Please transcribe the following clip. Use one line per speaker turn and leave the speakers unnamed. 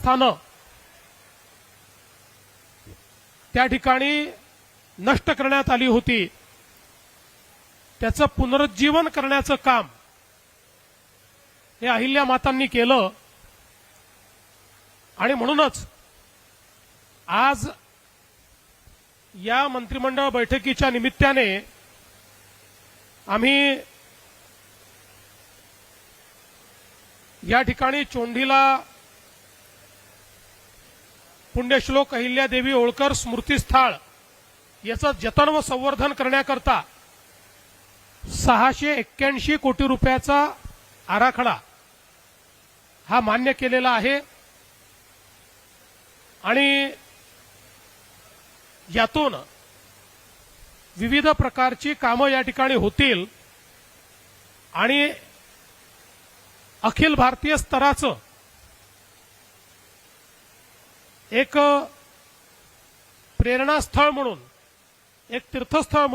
स्थानं. त्या ठिकाणी नष्ट करण्यात आली होती. त्याचं पुनरुज्जीवन करण्याचं काम हे अहिल्या मातांनी केलं. आणि म्हणूनच आज या मंत्रिमंडळ बैठकीच्या निमित्ताने आम्ही या ठिकाणी चोंडीला पुण्यश्लोक अहिल्यादेवी होळकर स्मृतीस्थळ याचं जतन व संवर्धन करण्याकरता सहाशे एक्क्याऐंशी कोटी रुपयाचा आराखडा हा मान्य केलेला आहे. आणि यातून विविध प्रकारची कामं या ठिकाणी होतील. आणि अखिल भारतीय स्तराचं एक प्रेरणास्थळ म्हणून एक तीर्थस्थळ